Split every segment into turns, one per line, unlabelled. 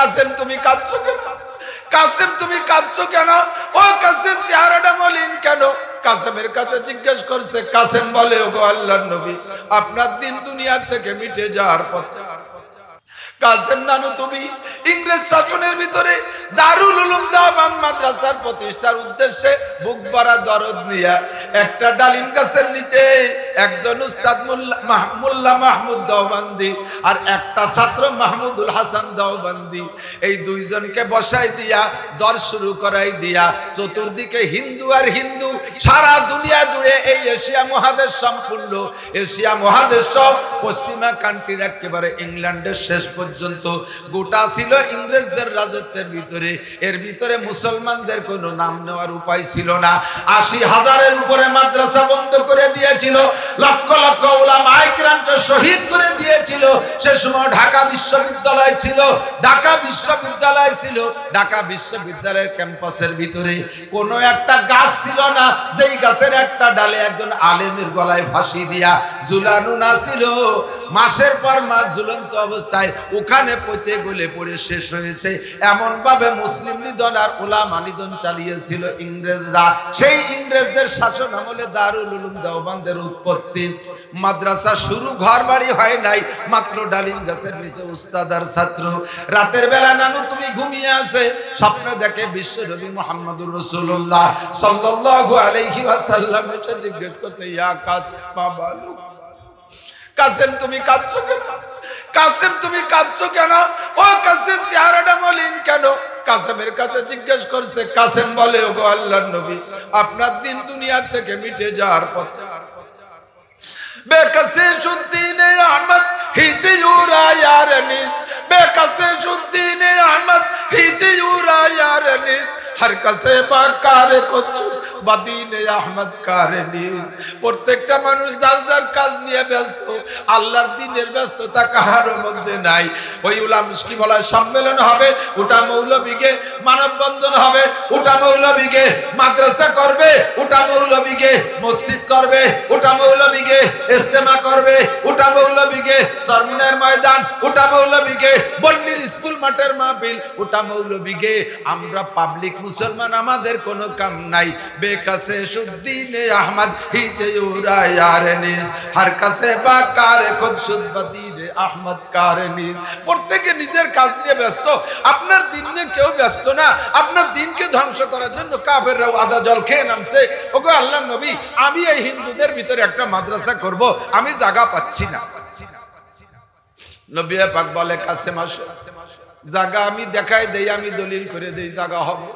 কাসেম, তুমি কাঁদছো কেন? কাসেম, তুমি কাঁদছো কেন? ও কাসেম, চেহারাটা মলিন কেন? কাসেমের কাছে জিজ্ঞেস করছে, কাসেম বলে ও আল্লাহর নবী, আপনার দিন দুনিয়ার থেকে মিটে যাওয়ার পর কাসেম, নানু, তুমি ইংরেজ শাসনের ভিতরে দারুল উলুম দাওয়ান মাদ্রাসার প্রতিষ্ঠার উদ্দেশ্যে বুক ভরা দরদ নিয়ে একটা ডালিম গাছের নিচে একজন উস্তাদ মোল্লা মাহ- মাহমুদ দাওবান্দি আর একটা ছাত্র মাহমুদুল হাসান দাওবান্দি। এই দুইজনকে বসাই দিয়া দর শুরু করাই দিয়া, চতুর্দিকে হিন্দু আর হিন্দু, সারা দুনিয়া জুড়ে এই এশিয়া মহাদেশ সম্পূর্ণ। এশিয়া মহাদেশ সব পশ্চিমা কান্ট্রির একেবারে ইংল্যান্ডের শেষ পর্যন্ত। গোটা ছিল ইংরেজদের রাজত্বের ভিতরে। এর ভিতরে মুসলমানদের কোনো নাম নেওয়ার উপায় ছিল না। আশি হাজারের উপরে মাদ্রাসা বন্ধ করে দিয়েছিল। লক্ষ লক্ষ ওলা মাইক্রামকে শহীদ করে দিয়েছিল। সে সময় ঢাকা বিশ্ববিদ্যালয় ছিল। ঢাকা বিশ্ববিদ্যালয় ছিল। ঢাকা বিশ্ববিদ্যালয়ের ক্যাম্পাসের ভিতরে কোনো একটা গাছ ছিল না। যেই গাছের একটা ডালে একজন আলেমের গলায় ফাঁসি দিয়া ঝুলানো না ছিল। মাসের পর মাস ঝুলন্ত অবস্থায় ওখানে পচে গলে পড়ে শেষ হয়েছে। এমন ভাবে মুসলিম নিধন আর ওলামা নিধন চালিয়েছিল ইংরেজরা। সেই ইংরেজদের শাসন আমলে দারুল উলুম দেওবানদের উৎপত্তি। মাদ্রাসা শুরু ঘর বাড়ি হয় নাই, মাত্র ডালিম গাছের নিচে উস্তাদার ছাত্র। রাতের বেলা, নানু, তুমি ঘুমিয়ে আছে? স্বপ্নে দেখে বিশ্ব নবী মোহাম্মদুর রসুল্লাহ সাল্লাল্লাহু আলাইহি ওয়াসাল্লাম এসে জিজ্ঞেস করছে, ইয়া কাসিম বাবালু কাসেম, তুমি কাঁদছো কেন? কাসেম, তুমি কাঁদছো কেন? ও কাসেম, চেহারাটা মলিন কেন? কাসেমের কাছে জিজ্ঞেস করছে, কাসেম বলে ও গো আল্লাহর নবী, আপনার দিন দুনিয়া থেকে মিটে যাওয়ার পর বেকাসে শুদ্দিন আহমদ হিজিউরা ইয়ার নিস বেকাসে শুদ্দিন আহমদ হিজিউরা ইয়ার নিস হর কাসে বাকার কুছু প্রত্যেকটা মানুষ যার যার কাজ নিয়ে ব্যস্ত, আল্লাহর দিনের ব্যস্ততা কাহার মধ্যে নাই। ওই উলাম কি বলা সম্মেলন হবে ওটা মৌলবীকে মানববন্ধন হবে ওটা মৌলবীকে মাদ্রাসা করবে ওটা মৌলবীকে মসজিদ করবে ওটা মৌলবীকে ইস্তেমা করবে ওটা মৌলবীকে সরমিনের ময়দান ওটা মৌলবীকে বন্ডির স্কুল মাঠের মাহফিল ওটা মৌলবীকে আমরা পাবলিক মুসলমান, আমাদের কোনো কাম নাই। সুদ্দিনে আহমদ, হিজে উরায়ারনি হর কাসে বাকার খুদ সুদবদিনে আহমদ প্রত্যেকে নিজের কাজ নিয়ে ব্যস্ত। আপনার দিন কেউ ব্যস্ত না। আপনার দিনকে ধ্বংস করার জন্য কাফেররাও আদা জল খেয়ে নামছে। ওগো আল্লাহ নবী, আমি এই হিন্দুদের ভিতরে একটা মাদ্রাসা করব। আমি জায়গা পাচ্ছি না। নবী পাক বলে, কাসেম আসো। জায়গা আমি দেখাই দেই, আমি দলিল করে দেই জায়গা হবে।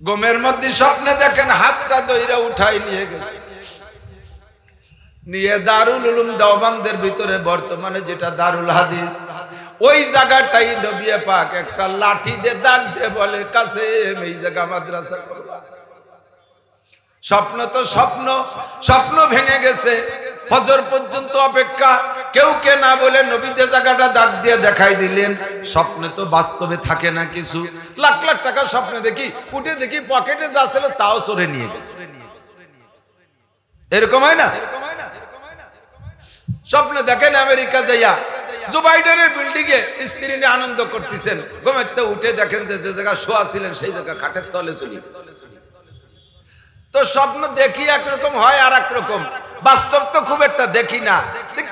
গমের মধ্যে স্বপ্নে দেখেন, হাতটা দইরা উঠাই নিয়ে গেছে নিয়ে দারুল উলুম দেওবানদের ভিতরে বর্তমানে যেটা দারুল হাদিস, ওই জায়গাটাই নবিয়ে পাক একটা লাঠি দিয়ে দাগ দিয়ে বলে কাছে এই জায়গা মাদ্রাসা। স্বপ্ন তো স্বপ্ন স্বপ্ন ভেঙে গেছে ফজর পর্যন্ত অপেক্ষা। কেউ কে না বলে নবী যে জায়গাটা দাগ দিয়ে দেখাই দিলেন, স্বপ্নে তো বাস্তবে থাকে না কিছু। লাখ লাখ টাকা স্বপ্নে দেখি, উঠে দেখি পকেটে যা ছিল তাও চড়ে নিয়ে গেছে। এরকম হয় না? স্বপ্ন দেখেন আমেরিকা যাইয়া, জো বাইডেনের বিল্ডিং এ স্ত্রী নিয়ে আনন্দ করতেছেন। ঘুমেতে উঠে দেখেন যে যে জায়গা শোয়া ছিলেন, সেই জায়গা খাটের তলে চলে গেছে। তো স্বপ্ন দেখি একরকম হয় আর রকম। বাস্তব তো খুব একটা দেখি না।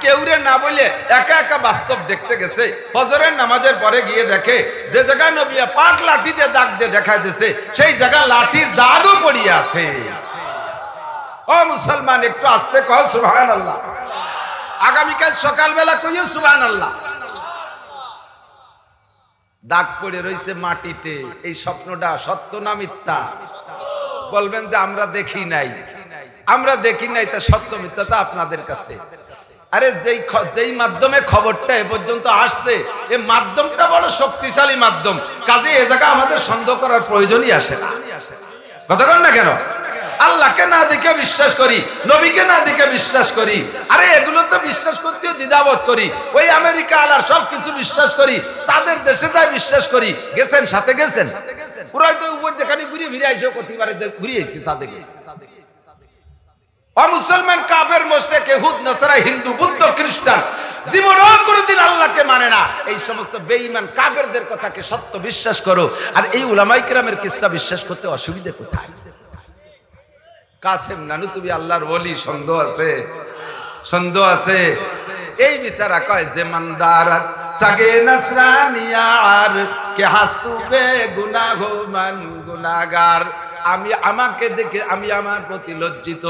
কেউ রে না বলে একা একা বাস্তব দেখতে গেছে। ফজরের নামাজের পরে গিয়ে দেখে, যে জায়গায় নবিয়া পাক লাঠি দিয়ে দাগ দিয়ে দেখাই দিছে, সেই জায়গা লাঠির দাগও পড়িয়ে আছে। ও মুসলমান, একটু আসতে কহ সুবহান আল্লাহ আগামীকাল সকালবেলা কইও সুবহান আল্লাহ দাগ পড়ে রয়েছে মাটিতে, এই স্বপ্নটা সত্য না মিথ্যা? বলবেন যে আমরা দেখি নাই। আমরা দেখি নাই তা সত্য মিথ্যাটা আপনাদের কাছে। আরে যেই যেই মাধ্যমে খবরটা এ পর্যন্ত আসছে এই মাধ্যমটা বড় শক্তিশালী মাধ্যম। কাজে এ জায়গা আমাদের সন্দেহ করার প্রয়োজনই আসে না। কন না কেন? আল্লাহকে না দেখে বিশ্বাস করি, নবীকে না দেখে বিশ্বাস করি। আরে এগুলো তো বিশ্বাস করতেও দ্বিধাবোধ করি। ওই আমেরিকা আলার সব কিছু বিশ্বাস করি চাঁদের দেশে যাই বিশ্বাস করি। গেছেন, সাথে গেছেন? পুরাই তো উপর যেখানে ঘুরে ফিরে আইসো প্রতিবারে যে ঘুরে আইসি গেছে। অমুসলমান কাফের মোশেক হুদ নাসারা, হিন্দু, বুদ্ধ, খ্রিস্টান জীবনও কোনোদিন আল্লাহকে মানে না। এই সমস্ত বেঈমান কাফেরদের কথাকে সত্য বিশ্বাস করো। আর এই উলামাই কিরামের কিসসা বিশ্বাস করতে অসুবিধা কোথায়? কাসেম নানু, তুমি আল্লাহর বলি সন্দেহ আছে? সন্দেহ আছে? এই বিচারা কয়, যে মানদার সাগে নাসরানিয়ার, কে হাস্তুবে গুনাহ মান গুনাগার আমি আমাকে দেখে আমি আমার প্রতি লজ্জিত।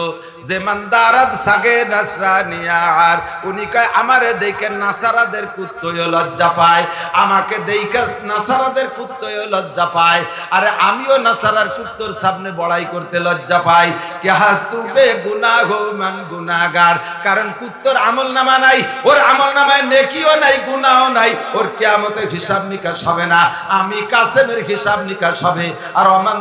যে মানদারাত সাগে নাসরানিয়ার উনি কয়, আমারে দেখে নাসারাদের কুত্তয় লজ্জা পায়। আমাকে দেখে নাসারাদের কুত্তয় লজ্জা পায়। আরে আমিও নাসারার কুত্তর সামনে বড়াই করতে লজ্জা পাই। কে হাস্তুবে গুনাহ মান গুনাগার কারণ কুত্তর আমল নামা নাই, ওর আমল নামায় নেকিও নাই গুনাও নাই। ওর কেয়ামতে হিসাব নিকাশ হবে না। আমি কাসেমের হিসাব নিকাশ হবে। আর অমান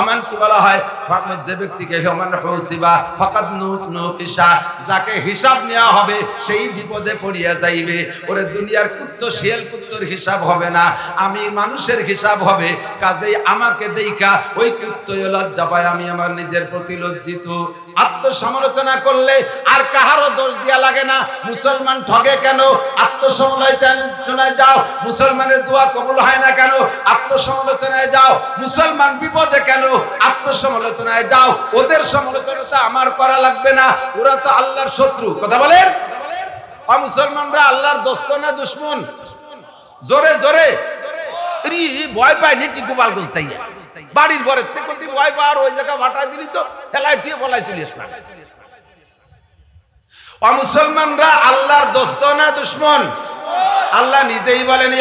অমান বলা হয় ফাকমের যে ব্যক্তিকে হমান হৌসিবা ফকাত নুক নুকিসা যাকে হিসাব নেওয়া হবে, সেই বিপদে পড়িয়া যাইবে। ওরে দুনিয়ার কুত্ত, শিয়াল কুত্তর হিসাব হবে না। আমি মানুষের হিসাব হবে। কাজেই আমাকে দেখা ওই কুত্ত লজ্জা পায়। আমি আমার নিজের প্রতি লজ্জিত। আত্মসমালোচনা করলে আর কাহারও লাগে না। মুসলমান ঠগে কেন? আত্মসমালোচনায় যাও। মুসলমানের দোয়া কবুল হয় না কেন? আত্মসমালোচনায় যাও। মুসলমান বিপদে কেন? আত্মসমালোচনায় যাও। ওদের সমালোচনা আমার করা লাগবে না। ওরা তো আল্লাহর শত্রু। কথা বলেন? মুসলমানরা আল্লাহর দোস্ত না দুশ্মন? জোরে জোরে। ভয় পায় নাকি গোপাল গোস্তাইয়া? বাড়ির ঘরের থেকে ভয় পাওয়ার ওই জায়গা ভাটায় দিলি তো হেলায় দিয়ে বলাই চলিস না অমুসলমানরা আল্লাহর দোস্ত না দুশ্মন? আল্লাহ নিজেই বলেন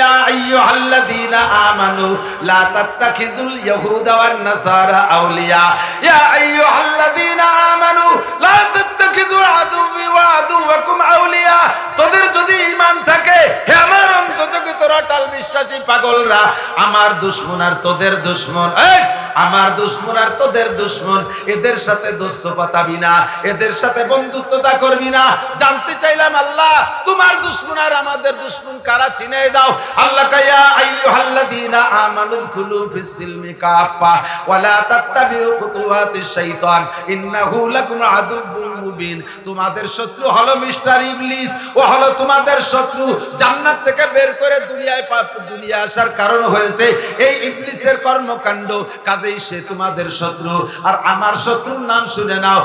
আউলিয়া। তোদের যদি ঈমান থাকে, হে আমার অন্ততকে তোরা টাল বিশ্বাসী পাগলরা, আমার দুশমন আর তোদের দুশমন। এই আমার দুশ্মন আর তোদের দুশ্মন, এদের সাথে দোস্ত পাতাবি না, এদের সাথে বন্ধুত্বতা করবি না। জানতে চাইলাম আল্লাহ, তোমার দুশ্মন আর আমাদের দুশ্মন কারা চিনে দাও? আল্লাহ কায়া আইয়ুহাল্লাযীনা আমানু দুখুলু ফিস সিলমি কাফা ওয়ালা তাত্তাবিউ খুতুওয়াতিশ শাইতান, ইন্নাহু লাকুম আদুব্বুম মুবিন। তোমাদের শত্রু হলো মিস্টার ইবলিস, ও হলো তোমাদের শত্রু জান্নাত থেকে বের করে দুনিয়ায় দুনিয়া আসার কারণ হয়েছে। এই ইবলিসের কর্মকাণ্ড কাজেই সে তোমাদের শত্রু। আর আমার শত্রুর নাম শুনে নাও।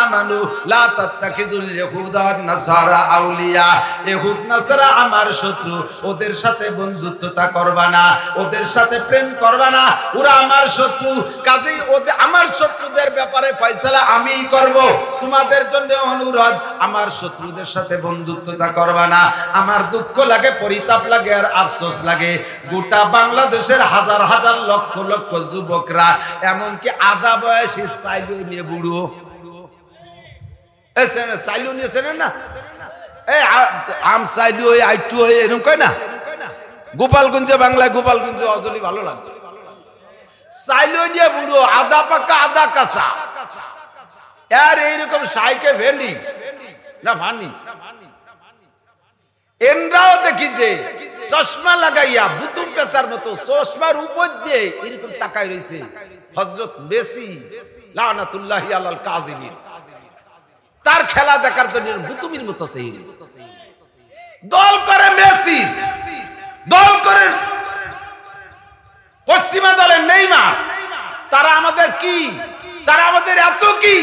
আমানু, লা তাত্তাখিজুল ইয়াহুদা নাসারা আউলিয়া। ইহুদ নাসারা আমার শত্রু, ওদের সাথে বন্ধুত্বতা করবা না, ওদের সাথে প্রেম করবা না। ওরা আমার শত্রু, কাজেই ওদের আমার শত্রুদের ব্যাপারে ফয়সালা আমিই করব। তোমাদের জন্য অনুরোধ, আমার শত্রুদের সাথে বন্ধুত্বতা করবা না। আমার দুঃখ লাগে, পরিতাপ লাগে আর আফসোস লাগে। গোটা বাংলাদেশের হাজার হাজার লক্ষ লক্ষ লক্ষ যুবকরা, এমনকি আধা বয়সী সাইলু নিয়ে বুড়ো। সাইলু নিয়ে না? এই আম সাইলু হয়ে, আইটু হয়ে, এরকম কয় না? গোপালগঞ্জে বাংলায় গোপালগঞ্জে অজলি ভালো লাগে। নিয়ে বুড়ো আদা পাকা আদা কাঁচা। আর এইরকম সাইকে ভেন্ডি। না ভানি? এনরাও দেখি যে চশমা লাগাইয়া বুতুম পেঁচার মতো চশমার উপর দিয়ে এরকম তাকাই রয়েছে হজরত মেসি লানাতুল্লাহ আলাল কাজিমিন তার খেলা দেখার জন্য বুতুমির মতো সেই দল করে মেসি। দল করে পশ্চিমা দলের নেইমার। তারা আমাদের কি? তারা আমাদের এত কি?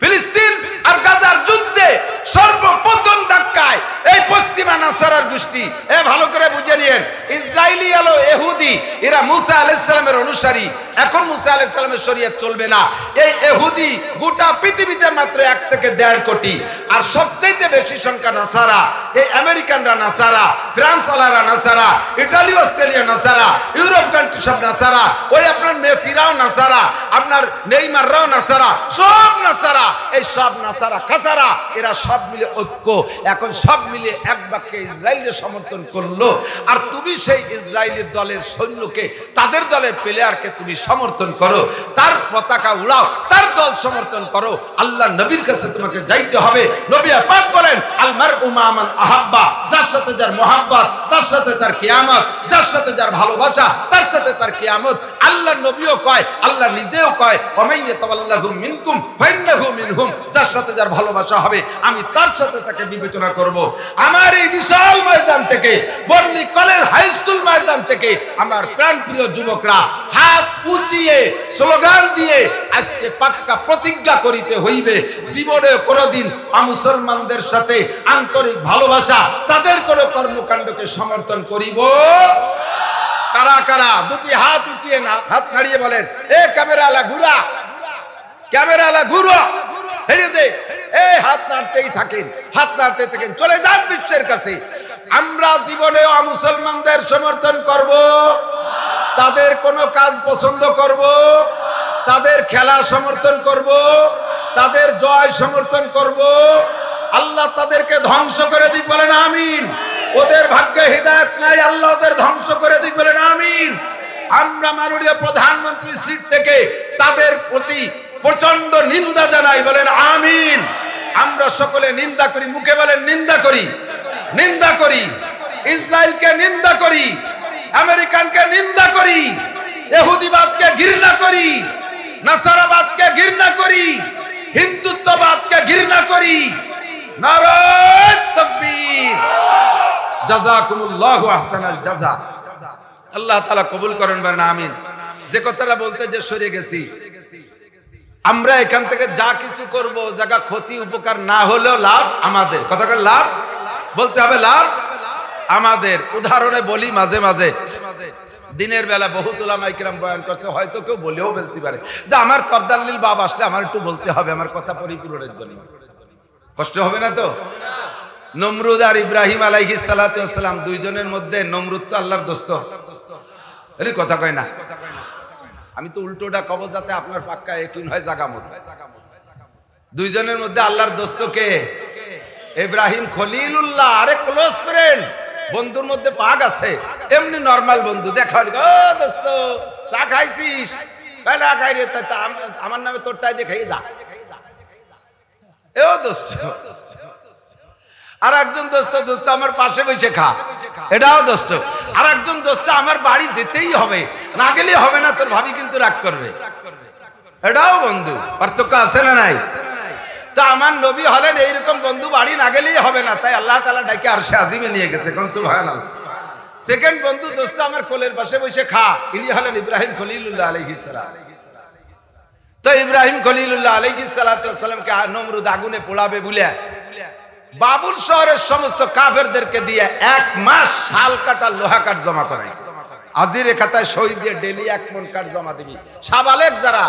ফিলিস্তিন আর গাজার যুদ্ধে সর্বপ্রথম ধাক্কায় এই পশ্চিমা নাসারার গোষ্ঠী। এ ভালো করে বুঝে নিয়েন। ইসরায়েলি আলো এহুদি, এরা মুসা আলাইসালামের অনুসারী। এখন মুসা আলাইসালামের শরীয়ত চলবে না। এই এহুদি গোটা পৃথিবীতে মাত্র এক থেকে দেড় কোটি। আর সবচাইতে বেশি সংখ্যা নাসারা, এই আমেরিকানরা নাসারা ফ্রান্স আলারা নাসারা, ইটালি, অস্ট্রেলিয়া নাসারা, ইউরোপ কান্ট্রি সব নাসারা, ওই আপনার মেসিরাও নাসারা, আপনার নেইমাররাও নাসারা, সব নাসারা। এই সব নাসারা, খাসারা, এরা সব মিলে ঐক্য। এখন সব মিলে এক বাক্যে ইসরায়েলের সমর্থন করল। আর তুমি সেই ইসরায়েলের দলের সৈন্যকে, তাদের দলের প্লেয়ারকে তুমি সমর্থন করো, তার পতাকা উড়াও, তার দল সমর্থন করো। আল্লাহ নবীর কাছে তোমাকে যাইতে হবে। নবী পাক বলেন আলমার উমামান আহাব্বা যার সাথে যার মোহাব্বত তার সাথে তার কিয়ামত, যার সাথে যার ভালোবাসা, তার সাথে তার কিয়ামত। আল্লাহ নবীও কয়, আল্লাহ নিজেও কয়, ওমাইয়া তাওয়াল্লাহু মিনকুম ফাইন্নাহু মিনহুম যার সাথে যার ভালোবাসা হবে, আমি তার সাথে তাকে বিবেচনা করব। আমার এই বিশাল ময়দান থেকে বর্ণি কলেজ হাই স্কুল ময়দান থেকে, আমার প্রাণপ্রিয় যুবকরা, হাত উঁচিয়ে স্লোগান দিয়ে আজকে পাক্কা প্রতিজ্ঞা করিতে হইবে। জীবনে কোনোদিন মুসলমানদের সাথে আন্তরিক ভালোবাসা তাদের কোনো কর্মকাণ্ডকে সমর্থন করিব? কারা কারা? দুটি হাত উঠিয়ে না, হাত নাড়িয়ে বলেন, এ ক্যামেরালা ঘুরা ক্যামেরালা ঘুরো, ছেড়ে দে। এই হাত নাড়তেই থাকেন, হাত নাড়তে থাকেন, চলে যান বিশ্বের কাছে। আমরা জীবনে মুসলমানদের সমর্থন করব, তাদের কোনো কাজ পছন্দ করব, তাদের খেলা সমর্থন করব, তাদের জয় সমর্থন করব। আল্লাহ তাদেরকে ধ্বংস করে দিক বলেন আমিন। ওদের ভাগ্যে হৃদায়ত নাই, আল্লাহ ওদের ধ্বংস করে দিক বলেন আমিন। আমরা মাননীয় প্রধানমন্ত্রী সিট থেকে তাদের প্রতি প্রচণ্ড নিন্দা জানাই বলেন আমিন। আমরা সকলে নিন্দা করি, মুখে বলেন নিন্দা করি। নিন্দা করি। ইসরায়েলকে নিন্দা করি। আমেরিকানকে নিন্দা করি। এহুদিবাদকে ঘৃণা করি। নাসারাবাদকে ঘৃণা করি। হিন্দুত্ববাদকে ঘৃণা করি। কবুল করেন যে কথাটা বলতে যে সরে গেছি। আমরা এখান থেকে যা কিছু করব, জায়গা ক্ষতি, উপকার না হলেও লাভ আমাদের। কথাকার লাভ? বলতে হবে লাভ? আমাদের, উদাহরণে বলি মাঝে মাঝে, দিনের বেলা বহুত ওলামাই কিরাম বয়ান করছে, হয়তো কেউ বলেও বলতে পারে। যে আমার তরদাল্লিল বাব আসলে আমার একটু বলতে হবে, আমার কথা পরিপূরণের জন্য। কষ্ট হবে না তো? নমরুদ আর ইব্রাহিম আলাইহি সালাতাম দুইজনের মধ্যে নমরুদ তো আল্লাহর দোস্ত। কথা কয় না? আমি তো উল্টোটা কব যাতে আপনার পাক্কা একিন হয় জাগামত। দুইজনের মধ্যে আল্লাহর দোস্ত কে? ইব্রাহিম খলিলুল্লাহ আরে ক্লোজ ফ্রেন্ড বন্ধুর মধ্যে পাক আছে। এমনি নরমাল বন্ধু। দেখা হলি, দোস্ত চা খাইছিস? খাই রে? আমার নামে তোর তাই দেখাই যা। এও দোস্ত। আর একজন দোস্ত দোস্ত আমার পাশে বসে খা। এটাও দোস্ত। আর একজন দোস্ত আমার বাড়ি যেতেই হবে। না গেলে হবে না তোর ভাবি কিন্তু রাগ করবে। এটাও বন্ধু। পার্থক্য আছে না নাই? তা আমার নবী হলেন এইরকম বন্ধু, বাড়ি না গেলেই হবে না। তাই আল্লাহ তালা ডাকে আর সে আজিমে নিয়ে গেছে, কোন সুবহানাল্লাহ। সেকেন্ড বন্ধু, দোস্ত আমার কোলের পাশে বসে খা। ইনি হলেন ইব্রাহিম খলিলুল্লাহ আলাইহিস সালাম। তো ইব্রাহিম খলিলুল্লাহ আলাইহিস সালামকে নমরুদ আগুনে পোড়াবে বলে বাবুল শহরের সমস্ত কাফেরদেরকে দিয়ে এক মাস শাল কাটা লোহা কাঠ জমা করাইছে। আজিরে খাতায় শহীদ দিয়ে ডেলি এক মন কাঠ জমা দিবি। সাবালেক যারা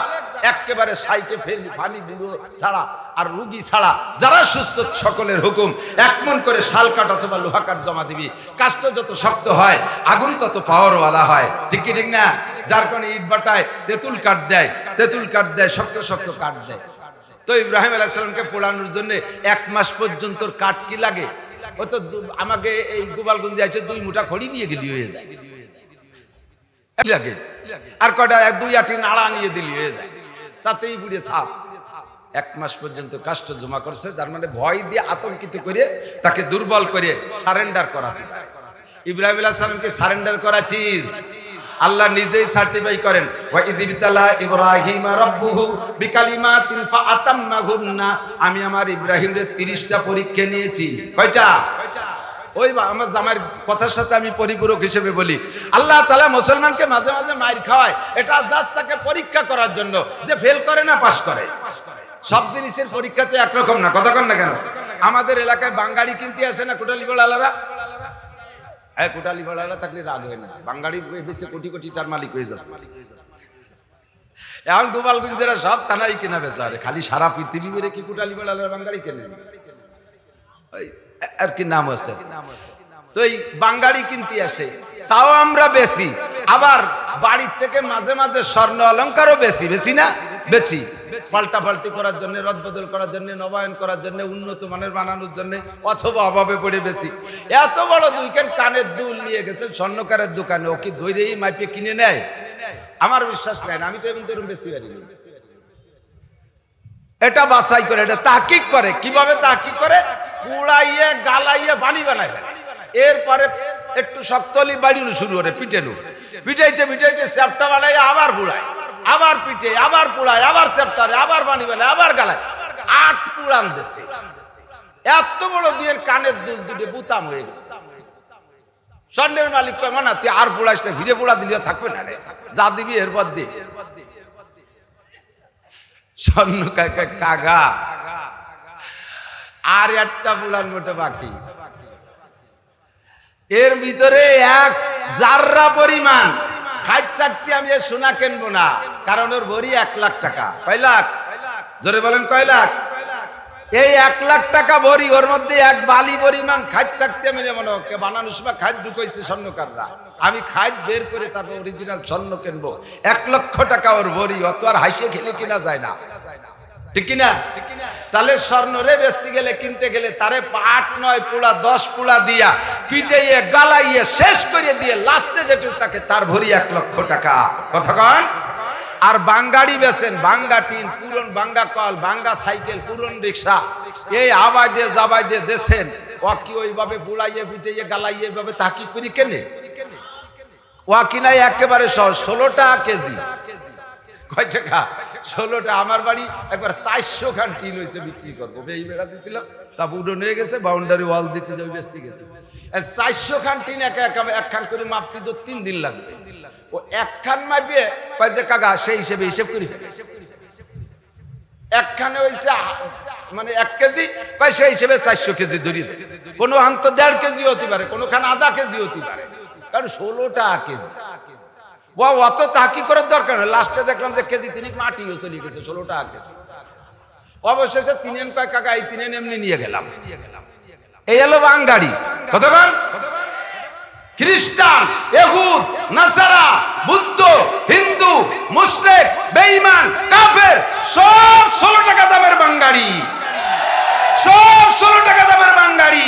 একেবারে সাইকে ফেলি ফানি বুড়ো ছাড়া আর রুগী ছাড়া, যারা সুস্থ, সকলের হুকুম, এক মন করে শাল কাঠ অথবা লোহা কাঠ জমা দিবি। কাজটা যত শক্ত হয়, আগুন তত পাওয়ারওয়ালা হয়। ঠিক কি ঠিক না? যার কারণে ইট বাটায় তেঁতুল কাঠ দেয়, তেঁতুল কাঠ দেয়, শক্ত শক্ত কাঠ দেয়। তো ইব্রাহিম আলাইসালামকে পোড়ানোর জন্য এক মাস পর্যন্ত কাঠ কি লাগে? ও তো আমাকে এই গোপালগঞ্জে আছে দুই মুঠা খড়ি নিয়ে গেলি হয়ে যায়। লাগে। আর কটা এক, দুই আটি নাড়া নিয়ে দিলি, হয়ে যায়। তাতেই বুড়ে সাপ। এক মাস পর্যন্ত কাষ্ট জমা করছে, যার মানে ভয় দিয়ে আতঙ্কিত করে তাকে দুর্বল করে সারেন্ডার করা ইব্রাহিম সালামকে সারেন্ডার করা চিজ। আল্লাহ নিজেই সার্টিফাই করেন আমি আমার ইব্রাহিমের 30টা পরীক্ষা নিয়েছি। কয়টা? ওই আমার জামাইয়ের কথার সাথে আমি পরিপূরক হিসেবে বলি। আল্লাহ তালা মুসলমানকে মাঝে মাঝে মাইর খাওয়ায়। এটা জাস্ট তাকে পরীক্ষা করার জন্য যে ফেল করে না পাস করে। সব জিনিসের পরীক্ষাতে একরকম না। কথা কন না কেন? আমাদের এলাকায় বাঙালি কিনতে আসে না কোটালি বলালারা হ্যাঁ কোটালি বলালা থাকলে রাগ হয় না। বাঙালি বেশি কোটি কোটি চার মালিক হয়ে যাচ্ছে। এখন গোপালগঞ্জেরা সব থানাই কেনা বেচারে খালি সারা পৃথিবী বেড়ে কি কোটালি বলালার বাঙালি কেনে? ওই আর কি নাম আছে? তো এই বাঙালি কিনতে আসে, তাও আমরা বেশি। আবার বাড়ির থেকে মাঝে মাঝে স্বর্ণ অলঙ্কারও বেশি বেশি না? বেশি। পাল্টা পাল্টি করার জন্য, রদবদল করার জন্য, নবায়ন করার জন্য, উন্নত মানের বানানোর জন্য অথবা অভাবে পড়ে বেশি। এত বড় দুইখান কানের দুল নিয়ে গেছে স্বর্ণকারের দোকানে, ও কি ধৈরেই মাইপে কিনে নেয়? আমার বিশ্বাস নাই আমি তো এমন তেরম বেচতে পারিনি। এটা বাছাই করে, এটা তাহকিক করে। কীভাবে তাহকিক করে? পুড়াইয়ে গালাইয়ে বানি বানায় এরপরে একটু শক্ত হলি বাড়িও শুরু করে পিটে নো পিটাইতে পিটাইতে স্যাপটা বানাই আবার পুড়ায় আবার পিটে, আবার পুড়ায়, আবার স্যাপটারে আবার বানি বেলায় আবার গালায়। আট পুড়ান দেশে। এত বড় দুয়ের কানের দুল দুটে বুতাম হয়ে গেছে। স্বর্ণের মালিক কয়, মানা, তুই আর পোড়াস না ভিড়ে পোড়া দিলেও থাকবে না রে। যা দিবি এরপর দে। স্বর্ণ কাকা আর একটা পোড়ার মোটে বাকি। এর ভিতরে এক জাররা পরিমাণ। খাই থাকতে আমি সোনা কিনবো না, কারণ ওর ভরি এক লাখ টাকা। কয় লাখ? জোরে বলেন কয় লাখ? এই এক লাখ টাকা ভরি, ওর মধ্যে এক বালি পরিমাণ খাদ থাকতে আমি যেমন ওকে বানানোর সময় খাদ ঢুকাইছে স্বর্ণকাররা। আমি খাদ বের করে তারপর অরিজিনাল স্বর্ণ কিনবো। এক লক্ষ টাকা ওর ভরি, অত আর হাসিয়ে খেলে কিনা যায় না। ঠিক কিনা? তাহলে স্বর্ণ রে বেচতে গেলে, কিনতে গেলে তারে আট নয় পোড়া, দশ পোড়া দিয়া পিটাইয়ে, গালাইয়ে, শেষ করে দিয়ে লাস্টে যেটুকু তাকে তার ভরি এক লক্ষ টাকা। কথা কন? আর বাঙ্গাড়ি বেছেন বাঙ্গা টিন, পুরন বাঙ্গা কল, বাঙ্গা সাইকেল, পুরন রিক্সা, এই আবাই দিয়ে জাবাই দিয়ে দেশেন ও কি ওইভাবে বুড়াইয়ে পিটাইয়ে, গালাইয়ে এইভাবে তাকি করি কেনে? ও কিনাই একেবারে সহজ, ষোলোটা কেজি। কয় টাকা? ষোলোটা আমার বাড়ি একবার চারশো খান টিন হয়েছে বিক্রি করব। এই বেড়া দিয়েছিল তা উডন হয়ে গেছে বাউন্ডারি ওয়াল দিতে যাবে, বেচতে গেছে। চারশো খান টিন একা একা একখান করে মাপতে তো তিন দিন লাগবে। ও একখান মাপিয়ে যে, কাকা, সেই হিসেবে হিসেব করি। একখানে হয়েছে মানে এক কেজি, কয় সেই হিসেবে চারশো কেজি ধরি। কোনো আন্ত দেড় কেজি হতে পারে কোনো খান আধা কেজি হতে পারে। কারণ ষোলোটা কেজি। ও অত তাকি করার দরকার নেই। লাস্টে দেখলাম যে কেজি তিনি মাটিও চলে গেছে, ষোলো টাকা কেজি। অবশেষে তিনেন কয় কাকা এই তিনেন এমনি নিয়ে গেলাম। এই হলো বাঙ্গাড়ি কতক্ষণ? খ্রিস্টান, এহুদ, নাসারা, বুদ্ধ, হিন্দু, মুসলিম, বেঈমান, কাফের, সব ষোলো টাকা দামের বাঙ্গাড়ি সব ষোলো টাকা দামের বাঙ্গাড়ি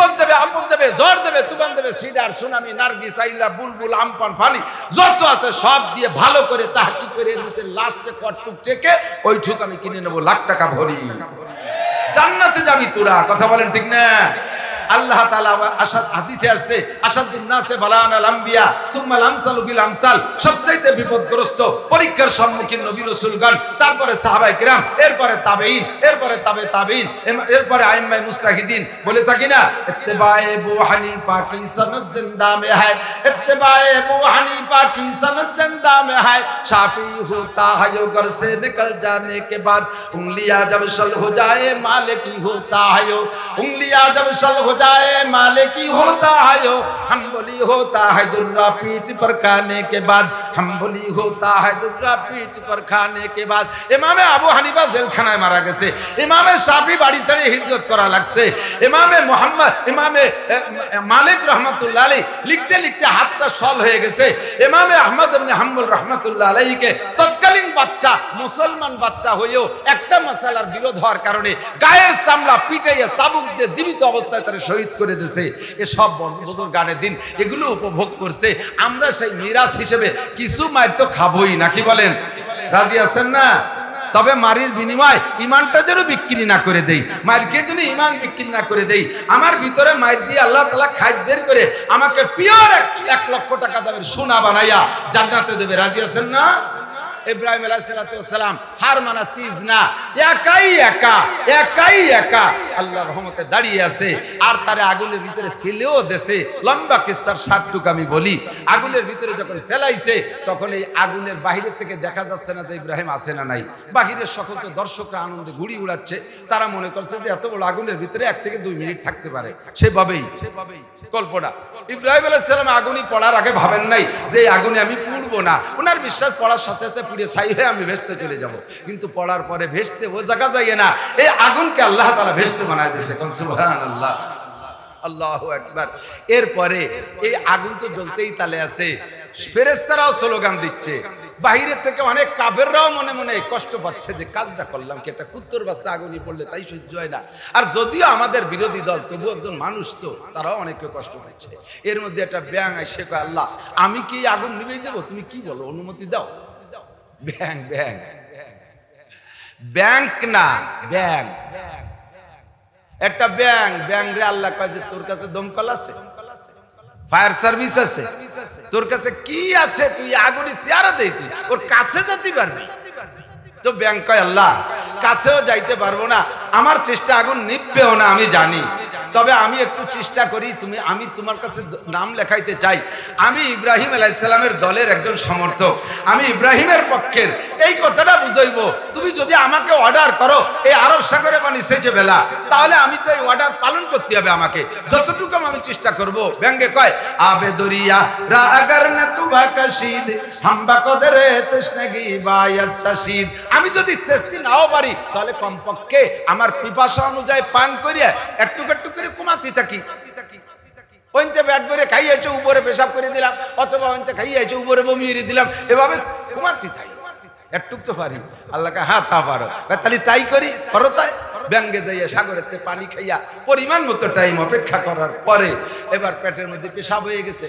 বিপদ দেবে আপদ দেবে, জ্বর দেবে, তুফান দেবে, সিডার, সুনামি, নার্গিস, আইলা, বুলবুল, আমপান, ফানি, যত আছে সব দিয়ে ভালো করে তাহাকি করে নিতে লাস্টে কটটুক থেকে ওই ঠুক আমি কিনে নেব, লাখ টাকা ভরি। জান্নাতে যাবি তোরা, কথা বলেন ঠিক না? আল্লাহ তাআলা আসাদ হাদিসে আসছে আসাদুন নাসে বালান আল আম্বিয়া সুম্মাল আমসালু বিল আমসাল সবচাইতে বিপদগ্রস্ত পরীক্ষার সম্মুখীন নবী রাসূলগণ তারপরে সাহাবায়ে কিরাম এরপরে তাবেঈন এরপরে তাবে তাবেঈন এম- এরপরে আইম্মায়ে মুস্তাহিদিন বলে থাকি না ইত্তেবায়ে আবু হানিফা কি সনদ জিন্দা মে है इत्तेबाए अबू हनीफा की सनद जिंदा में है शाफी होता है यो घर से निकल जाने के बाद उंगलियां जब सल हो जाए मालिकी होता है यो उंगलियां जब सल हो जाए मालिकी होता है यो हम बोली होता है दुर्गा पीठ पर खाने के बाद हम बोली होता है दुर्गा पीठ पर खाने के बाद ইমামে আবু হানিফা জেলখানায় মারা গেছে ইমামে শাফি বাড়ি ছেড়ে হিজরত করা লাগছে ইমামে মোহাম্মদ ইমামে এ, এ, মালিক রহমতুল্লাহ আলী লিখতে লিখতে হাতটা সল হয়ে গেছে ইমামে আহমদ ইবনে হাম্বল রহমতুল্লাহ আলাইকে তৎকালীন বাচ্চা, মুসলমান বাচ্চা হয়েও একটা মশালার বিরোধ হওয়ার কারণে গায়ের চামড়া পিটাইয়া চাবুক দিয়ে জীবিত অবস্থায় তারা শহীদ করে দিয়েছে এসব বদর গানের দিন, এগুলো উপভোগ করছে। আমরা সেই মিরাজ হিসেবে কিছু মায়ের তো খাবোই নাকি বলেন? রাজি আছেন না? তবে মারির বিনিময় ইমানটা যেন বিক্রি না করে দেই। মারকে যেন ইমান বিক্রি না করে দেই। আমার ভিতরে মার দিয়ে আল্লাহ তালা খাই বের করে আমাকে পিওর এক লক্ষ টাকা দামের সোনা বানাইয়া জান্নাতে দেবে। রাজি আছেন না? ইব্রাহিম আলাইসালাম হার মানা চিজ না। একাই একা একাই একা। আল্লাহ রহমতে দাঁড়িয়ে আছে, আর তারে আগুনের ভিতরে ফেলেও দেশে লম্বা কিস্সার ষাটটুক আমি বলি। আগুনের ভিতরে যখন ফেলাইছে, তখন এই আগুনের বাহিরের থেকে দেখা যাচ্ছে না যে ইব্রাহিম আছে না নাই। বাহিরের সকল তো দর্শকরা আনন্দে ঘুড়ি উড়াচ্ছে। তারা মনে করছে যে এত বড় আগুনের ভিতরে এক থেকে দুই মিনিট থাকতে পারে। সেভাবেই সেভাবেই। কল্পনা। ইব্রাহিম আলাইসালাম আগুনই পড়ার আগে ভাবেন নাই যে আগুনে আমি পুড়বো না। ওনার বিশ্বাস, পড়ার সাথে সাথে পুড়ে ছাই হয়ে আমি ভেস্তে চলে যাব। কিন্তু পড়ার পরে ভেস্তে ও জায়গা যাইয়ে না, এই আগুনকে আল্লাহ তালা ভেস্তে বানায় দিয়েছে। সুবহান আল্লাহ আল্লাহ একবার এরপরে এই আগুন তো জ্বলতেই তালে আছে। ফেরেস্তারাও স্লোগান দিচ্ছে। বাহিরের থেকে অনেক কাফেররাও মনে মনে কষ্ট পাচ্ছে যে কাজটা করলাম কি? একটা কুত্তর বাচ্চা আগুনই পড়লে তাই সহ্য হয় না। আর যদিও আমাদের বিরোধী দল তবু একজন মানুষ তো, তারাও অনেকে কষ্ট পাচ্ছে। এর মধ্যে একটা ব্যাং আসে আল্লাহ, আমি কি আগুন নিবেই দেবো? তুমি কি বলো, অনুমতি দাও। ব্যাং ব্যাং ব্যাংক না ব্যাং একটা ব্যাংক ব্যাংক রে আল্লাহ কয় যে তোর কাছে দমকল আছে? ফায়ার সার্ভিস আছে? তোর কাছে কি আছে? তুই আগুনি চেয়ারা দিয়েছিস। ওর কাছে যেতে পারবি। তো ব্যাংক আল্লাহ, কাছেও যাইতে পারব না। আমার চেষ্টা আগুন নিবেও না, আমি জানি। তবে আমি একটু চেষ্টা করি, তুমি, আমি তোমার কাছে নাম লেখাইতে চাই। আমি ইব্রাহিম আলাইসালামের দলের একজন সমর্থক। আমি ইব্রাহিমের পক্ষের। এই কথাটা বুঝাইব। তুমি যদি আমাকে অর্ডার করো, এই আরব সাগরে পানি সেচে বেলা তাহলে আমি তো এই অর্ডার পালন করতে হবে আমাকে। যতটুকু আমি চেষ্টা করব, ব্যঙ্গে কয়, আবে দরিয়া আমি যদি শেষটি নাও পারি, তাহলে কমপক্ষে আমার পিপাসা অনুযায়ী পান করিয়া একটু একটু করে কমাতে থাকি। ওইতে ব্যাট করে খাইয়েছে উপরে পেশাব করে দিলাম, অথবা ওইতে খাইয়েছে উপরে বমিয়ে দিলাম, এভাবে কমাতে থাকি একটু তো পারি আল্লাহকে হ্যাঁ তা পারো। তাহলে তাই করি, করো তাই। ব্যাঙ্গে যাইয়া সাগরেতে পানি খাইয়া পরিমাণ মতো টাইম অপেক্ষা করার পরে এবার পেটের মধ্যে পেশাব হয়ে গেছে।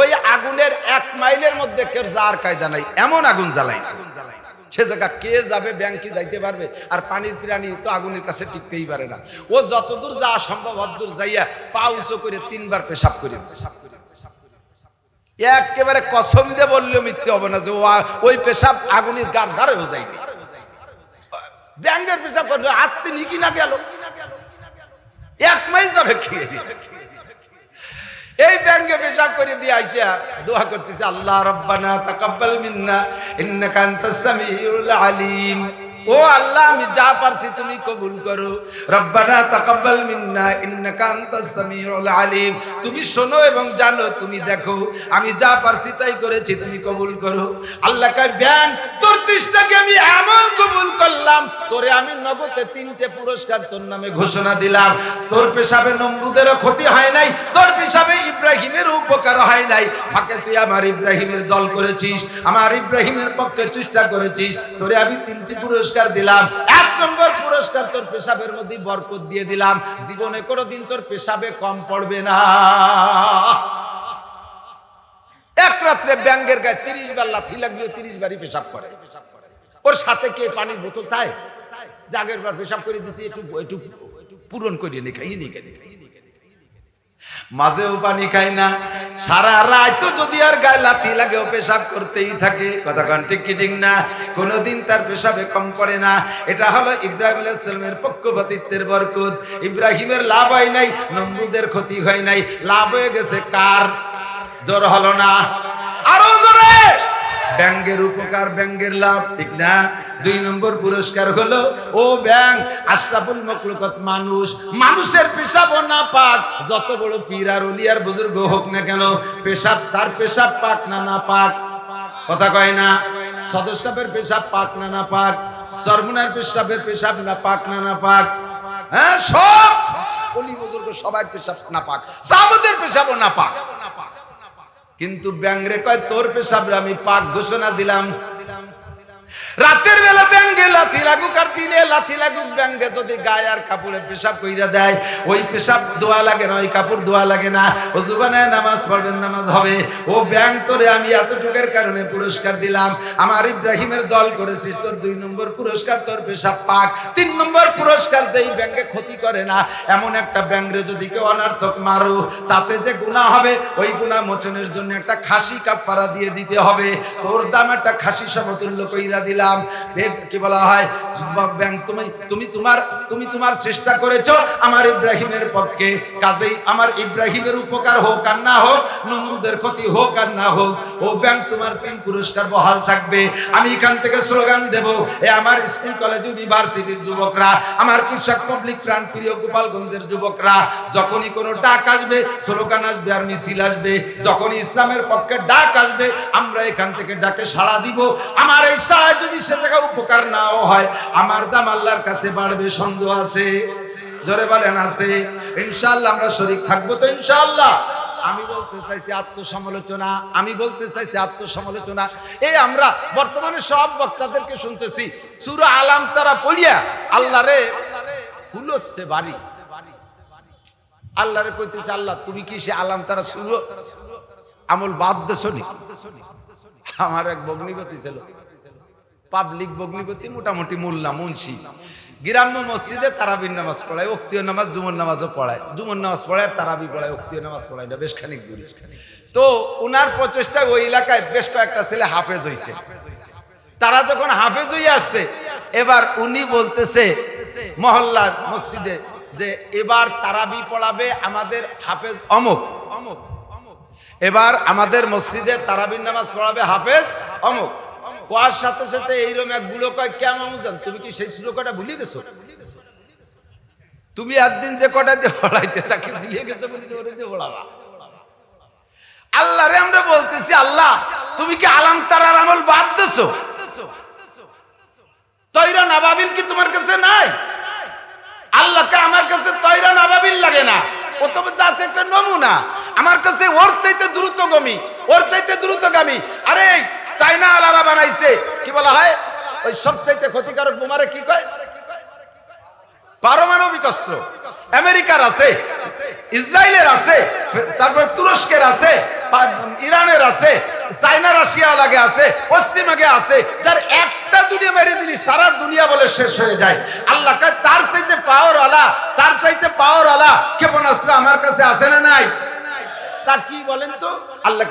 ওই আগুনের এক মাইলের মধ্যে কেউ যার কায়দা নাই, এমন আগুন জ্বালাইছে। সে জায়গা কে যাবে ব্যাংকে যাইতে পারবে? আর পানির প্রাণী তো আগুনের কাছে টিকতেই পারে না। ও যতদূর যাওয়া সম্ভব অতদূর যাইয়া পা উঁচু করে তিনবার পেশাব করে দিচ্ছে একেবারে কসম দিয়ে বললেও মিথ্যে হবে না যে ওই পেশাব আগুনের গার ধারেও যাইবে। ব্যাঙ্গের পেশাব করলে আত্মে নিকি না গেল? এক মাইল যাবে খেয়ে এই ব্যাংকে পেশাব করে দিয়ে আইসা দোয়া করতেছে, আল্লাহ রব্বানা তাকাব্বাল মিন্না, ইন্নাকা আনতাস সামিউল আলিম। ও আল্লাহ, আমি যা পারছি তুমি কবুল করো। রব্বানা তাকাব্বাল মিন্না, ইন্নাকা আনতাস সামিউল আলিম। তুমি শোনো এবং জানো, তুমি দেখো। আমি যা পারছি তাই করেছি, তুমি কবুল করো। আল্লাহ কয়, ব্যাং, তোর চেষ্টাকে আমি এমন কবুল করলাম, তোরে আমি নগদে তিনটে পুরস্কার তোর নামে ঘোষণা দিলাম। তোর পেশাবে নমরুদেরও ক্ষতি হয় নাই, তোর পেশাবে ইব্রাহিমের উপকার হয় নাই। ফাঁকে তুই আমার ইব্রাহিমের দল করেছিস, আমার ইব্রাহিমের পক্ষে চেষ্টা করেছিস, তোরে আমি তিনটি পুরস্কার দিলাম, এক নম্বর পুরস্কার তোর পেশাবের মধ্যে বরকত দিয়ে দিলাম। জীবনে কোনোদিন তোর পেশাবে কম পড়বে না। এক রাত্রে ব্যাঙ্গের গায়ে তিরিশ বার লাথি লাগলেও তিরিশ বারই পেশাব করে। ওর সাথে কে পানির বোতল তাই আগের বার পেশাব করে দিছি, একটু একটু পূরণ করিয়ে নি, খাইয়ে নি খাইয়ে নি, খাইয়ে নি, খাইয়ে নি, খাইয়ে নি। মাঝেও পানি খাই না, সারা রাত তো যদি আর গায়ে লাথি লাগেও পেশাব করতেই থাকে। কথা কন ঠিক কি ঠিক না? কোনোদিন তার পেশাবে কম পড়ে না। এটা হলো ইব্রাহিম আলাইসালামের পক্ষপাতিত্বের বরকত। ইব্রাহিমের লাভ হয় নাই, নমরুদের ক্ষতি হয় নাই। লাভ হয়ে গেছে কার? জোর হলো না। ব্যাঙ্গের উপকার, ব্যাঙ্গের লাভ, ঠিক না? দুই নম্বর পুরস্কার হলো, ও ব্যাং আশরাফুল মখলুকত মানুষ, মানুষের পেশাব না পাক যত বড় পীর আর বুজুর্গ হোক না কেন, পেশাব তার পেশাব পাক না না পাক কথা কয় না? সদস্যের পেশাব পাক না না পাক সরমুনার পেশাবের পেশাব না পাক না না পাক হ্যাঁ সব অলি বুজুর্গ সবার পেশাব না পাক সাহাবাদের পেশাবও না পাক কিন্তু ব্যাংরে কয় তোর পেশাবরে আমি পাক ঘোষণা দিলাম। রাতের বেলা ব্যাঙ্গে লাথি লাগুক আর দিনে লাথি লাগুক, ব্যাঙ্গে যদি গায়ে আর কাপড়ে পেশাব কইরা দেয়, ওই পেশাব দোয়া লাগে না, ওই কাপড় দোয়া লাগে না। ও জুবানায় নামাজ পড়বেন, নামাজ হবে। ও ব্যাং তোরে আমি এতটুকের কারণে পুরস্কার দিলাম। আমার ইব্রাহিমের দল করেছিস, তোর দুই নম্বর পুরস্কার, তোর পেশাব পাক। তিন নম্বর পুরস্কার যেই ব্যাংকে ক্ষতি করে না, এমন একটা ব্যাংরে যদি কেউ অনার্থক মারো, তাতে যে গুণা হবে, ওই গুণা মোচনের জন্য একটা খাসি কাপড়া দিয়ে দিতে হবে। তোর দাম একটা খাসি সমতুল্য কইরা দিলাম। এ- কি বলা হয়? ব্যাং, তুমি তুমি তোমার তুমি তোমার চেষ্টা করেছ, আমার ইব্রাহিমের পক্ষে। কাজেই আমার ইব্রাহিমের উপকার হোক আর না হোক, নমরুদের ক্ষতি হোক আর না হোক, ও ব্যাংক তোমার তিন পুরস্কার বহাল থাকবে। আমি এখান থেকে স্লোগান দেব, এ আমার স্কুল কলেজ ইউনিভার্সিটির যুবকরা, আমার কৃষক পাবলিক প্রাণ প্রিয় গোপালগঞ্জের যুবকরা। যখনই কোনো ডাক আসবে, স্লোগান আসবে আর মিছিল আসবে। যখনই ইসলামের পক্ষে ডাক আসবে, আমরা এখান থেকে ডাকে সাড়া দিব। আমার এই সাড়া যদি সে জায়গা উপকার নাও হয়। আমার দাম আল্লাহর কাছে বাড়বে, সন্দেহ আছে। জোরে বলেন, আছে। ইনশাআল্লাহ আমরা শরীক থাকব তো ইনশাআল্লাহ। আমি বলতে চাইছি আত্মসমালোচনা, আমি বলতে চাইছি আত্মসমালোচনা। এই আমরা বর্তমানে সব বক্তাদেরকে শুনতেছি, সুর আলাম তারা পড়িয়া আল্লাহ রে হুলচ্ছে বাড়ি। আল্লাহরে কইতেছে, আল্লাহ, তুমি কি সে আলাম তারা শুরু আমল বাদ দেশনি আমার এক বগ্নিপতি ছিল। পাবলিক বগ্নিপতি মোটামুটি মোল্লা মুন্সি। গ্রাম্য মসজিদে তারাবির নামাজ পড়ায় অক্তীয় নামাজ জুমন নামাজও পড়ায়। জুমন নামাজ পড়ায় তারাবি পড়ায় অক্তীয় নামাজ পড়ায় না বেশ খানিক দূরে। তো উনার প্রচেষ্টায় ওই এলাকায় বেশ কয়েকটা ছেলে হাফেজ হইছে। তারা যখন হাফেজ হয়ে আসছে, এবার উনি বলতেছে মহল্লার মসজিদে যে এবার তারাবি পড়াবে আমাদের হাফেজ অমুক অমুক। এবার আমাদের মসজিদে তারাবির নামাজ পড়াবে হাফেজ অমুক। কোয়ার সাথে সাথে এইরকম এক বুড়ো কয়, কেমন জান তুমি কি সেই শ্লোকটা ভুলে গেছো? তুমি একদিন যে কটা দিয়ে পড়াইতে, তাকে ভুলিয়ে গেছো বলে আল্লাহ রে আমরা বলতেছি, আল্লাহ, তুমি কি আলাম তারার আমল বাদ দেছো? তৈরা নাবাবিল কি তোমার কাছে নাই? আল্লাহকে আমার কাছে তৈরা নাবাবিল লাগে না। ও তো একটা নমুনা। আমার কাছে ওর চাইতে দ্রুতগামী, ওর চাইতে দ্রুতগামী। আরে চাইনা আলারা বানাইছে। কি বলা হয়? ওই সব চাইতে ক্ষতিকারক বোমারে কি কয়? পারমাণবিক অস্ত্র। আমেরিকার আছে, ইসরায়েলের আছে, তারপর তুরস্কের আছে ইরানের আছে চাইনা রাশিয়া লাগে আছে, পশ্চিম আগে আছে। তার একটা দুনিয়া মেরে দিলি, সারা দুনিয়া বলে শেষ হয়ে যায়। আল্লাহ তার চাইতে পাওয়ার আলা, তার চাইতে পাওয়ার আলা, ক্ষেপণাস্ত্র আমার কাছে আছে না নাই? তা কি বলেন তো? আল্লাহ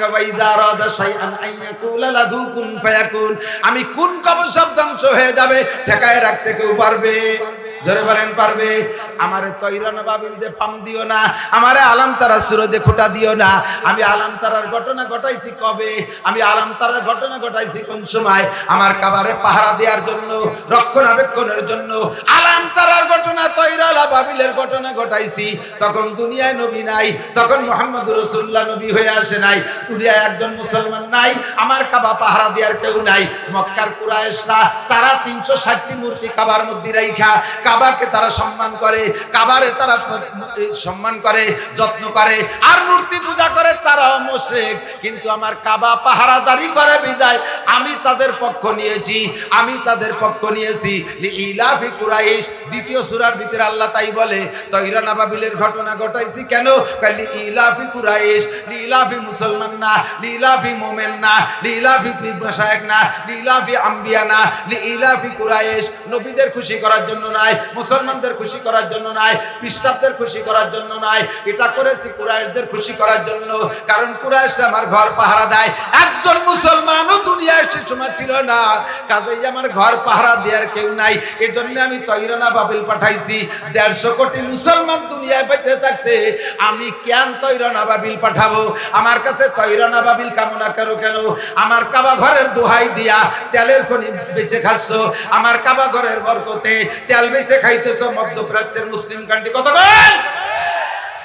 আমি কোন কবর সব ধ্বংস হয়ে যাবে, ঠেকায় রাখতে কেউ পারবে? ধরে বলেন, পারবে? আমারে তৈরানা বাবিলদের পাম দিও না, আমারে আলাম তারা সুরদে খোটা দিও না। আমি আলাম তারার ঘটনা ঘটাইছি কবে? আমি আলাম তারার ঘটনা ঘটাইছি কোন সময়? আমার কাবারে পাহারা দেওয়ার জন্য, রক্ষণাবেক্ষণের জন্য আলাম তারার ঘটনা তৈরালা বাবিলের ঘটনা ঘটাইছি। তখন দুনিয়ায় নবী নাই, তখন মোহাম্মদ রসুল্লাহ নবী হয়ে আসে নাই। দুনিয়ায় একজন মুসলমান নাই, আমার কাবা পাহারা দেওয়ার কেউ নাই। মক্কার কুরাইশরা তারা তিনশো ষাটটি মূর্তি কাবার মধ্যে রাইখা, কাবাকে তারা সম্মান করে কাবারে তারা সম্মান করে, যত্ন করে, আর মূর্তি পূজা করে তারাও মোশেক কিন্তু আমার কাবা পাহারাদারি করে বিদায়। আমি তাদের পক্ষ নিয়েছি, আমি তাদের পক্ষ নিয়েছি। ইলাফি কুরাইশ, দ্বিতীয় সুরার ভিতরে আল্লাহ তাই বলে, তৈরা নাবাবিলের ঘটনা ঘটাইছি কেন? কালি ইলাফি কুরাইশ লিলাফি মুসলমান না লিলাফি মোমেন না লিলাফি শায়েক না লিলাফি আম্বিয়া না লিলাফি কুরাইশ। নবীদের খুশি করার জন্য নাই, মুসলমানদের খুশি করার জন্য নাই পিসাবদের খুশি করার জন্য নাই, এটা করেছি কুরাইশদের খুশি করার জন্য, কারণ কুরাইশ আমার ঘর পাহারা দেয়। একজন মুসলমানও দুনিয়ায় সে সময় ছিল না, কাজেই আমার ঘর পাহারা দেওয়ার কেউ নাই এই জন্য আমি তৈরানা বাবিল পাঠাইছি। দেড়শো কোটি মুসলমান দুনিয়ায় বেঁচে থাকতে আমি কেন তৈরানা বাবিল পাঠাবো? আমার কাছে তৈরানা বাবিল কামনা করো কেন? আমার কাবা ঘরের দোহাই দিয়া তেলের খনি বেঁচে খাচ্ছ, আমার কাবা ঘরের বরকতে তেল বেঁচে খাইতেছ, মধ্যপ্রাচ্যের মুসলিম কান্ট্রি কত